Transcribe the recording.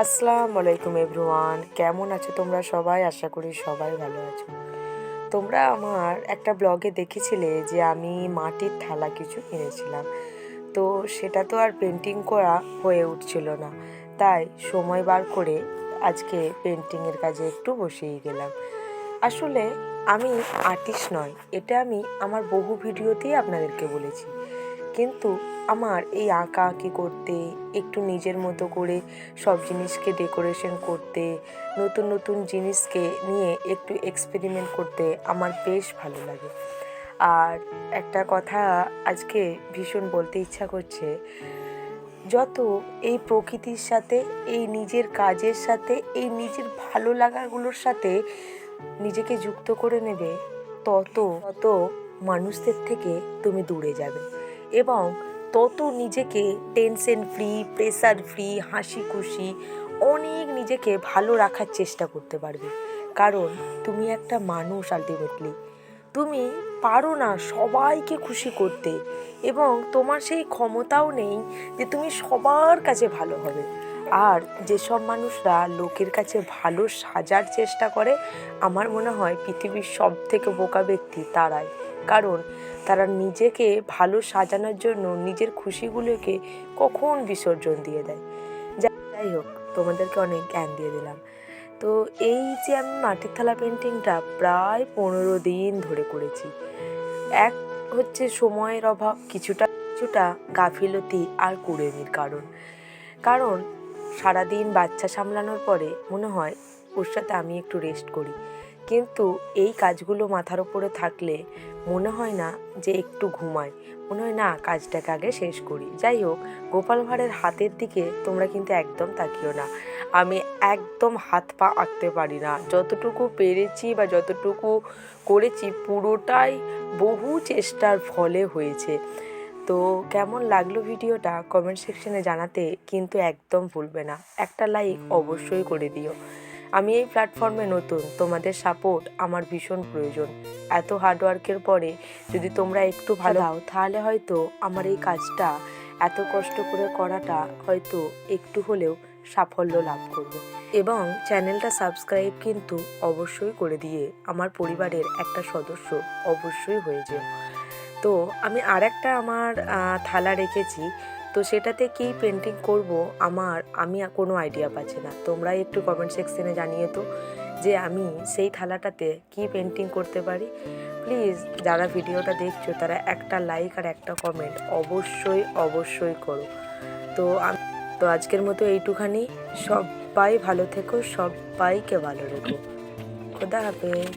আসসালামু আলাইকুম এভরিওয়ান। কেমন আছো তোমরা সবাই? আশা করি সবাই ভালো আছো। তোমরা আমার একটা ব্লগে দেখেছিলে যে আমি মাটির থালা কিছু কিনেছিলাম। তো সেটা তো আর পেন্টিং করা হয়ে উঠছিল না। তাই সময় বার করে আজকে পেন্টিংয়ের কাজে একটু বসেই গেলাম। আসলে আমি আর্টিস্ট নয়, এটা আমি আমার বহু ভিডিওতেই আপনাদেরকে বলেছি। কিন্তু আমার এই আঁকা আঁকি করতে, একটু নিজের মতো করে সব জিনিসকে ডেকোরেশন করতে, নতুন নতুন জিনিসকে নিয়ে একটু এক্সপেরিমেন্ট করতে আমার বেশ ভালো লাগে। আর একটা কথা আজকে ভীষণ বলতে ইচ্ছা করছে, যত এই প্রকৃতির সাথে, এই নিজের কাজের সাথে, এই নিজের ভালো লাগাগুলোর সাথে নিজেকে যুক্ত করে নেবে, তত তত মানুষদের থেকে তুমি দূরে যাবে। এবং তত নিজেকে টেনশন ফ্রি, প্রেসার ফ্রি হাসি খুশি অনেক নিজেকে ভালো রাখার চেষ্টা করতে পারবে। কারণ তুমি একটা মানুষ আলটিমেটলি তুমি পারো না সবাইকে খুশি করতে এবং তোমার সেই ক্ষমতাও নেই যে তুমি সবার কাছে ভালো হবে। আর যেসব মানুষরা লোকের কাছে ভালো সাজার চেষ্টা করে, আমার মনে হয় পৃথিবীর সব থেকে বোকা ব্যক্তি তারাই। কারণ তারা নিজেকে ভালো সাজানোর জন্য নিজের খুশিগুলোকে কখন বিসর্জন দিয়ে দেয়। যাই হোক, তোমাদেরকে অনেক জ্ঞান দিয়ে দিলাম। তো এই যে আমি মাটির থালা পেন্টিংটা প্রায় পনেরো দিন ধরে করেছি। এক হচ্ছে সময়ের অভাব, কিছুটা কিছুটা গাফিলতি আর কুড়েমির কারণ। কারণ সারাদিন বাচ্চা সামলানোর পরে মনে হয় ওর সাথে আমি একটু রেস্ট করি। কিন্তু এই কাজগুলো মাথার ওপরে থাকলে মনে হয় না যে একটু ঘুমাই। মনে হয় না কাজটাকে আগে শেষ করি। যাই হোক গোপাল ভাঁড়ের হাতের দিকে তোমরা কিন্তু একদম তাকিও না। আমি একদম হাত পা আঁকতে পারি না। যতটুকু পেরেছি বা যতটুকু করেছি পুরোটাই বহু চেষ্টার ফলে হয়েছে। তো কেমন লাগল ভিডিওটা কমেন্ট সেকশনে জানাতে কিন্তু একদম ভুলবে না। একটা লাইক অবশ্যই করে দিও। আমি এই প্ল্যাটফর্মে নতুন। তোমাদের সাপোর্ট আমার ভীষণ প্রয়োজন। এত হার্ডওয়ার্কের পরে যদি তোমরা একটু ভালো দাও তাহলে হয়তো আমার এই কাজটা এত কষ্ট করে করাটা হয়তো একটু হলেও সাফল্য লাভ করবে। এবং চ্যানেলটা সাবস্ক্রাইব কিন্তু অবশ্যই করে দিয়ে আমার পরিবারের একটা সদস্য অবশ্যই হয়ে যেও। তো আমি আর একটা আমার থালা রেখেছি। তো সেটাতে কি পেন্টিং করব আমার আমি কোনো আইডিয়া পাচ্ছি না। তোমরা একটু কমেন্ট সেকশনে জানিয়ে তো যে আমি সেই থালাটাতে কি পেন্টিং করতে পারি। প্লিজ যারা ভিডিওটা দেখছ তারা একটা লাইক আর একটা কমেন্ট অবশ্যই অবশ্যই করো। তো তো আজকের মতো এইটুখানি। সবাই ভালো থেকো, সবাইকে ভালো রেখো। খোদা হাফেজ।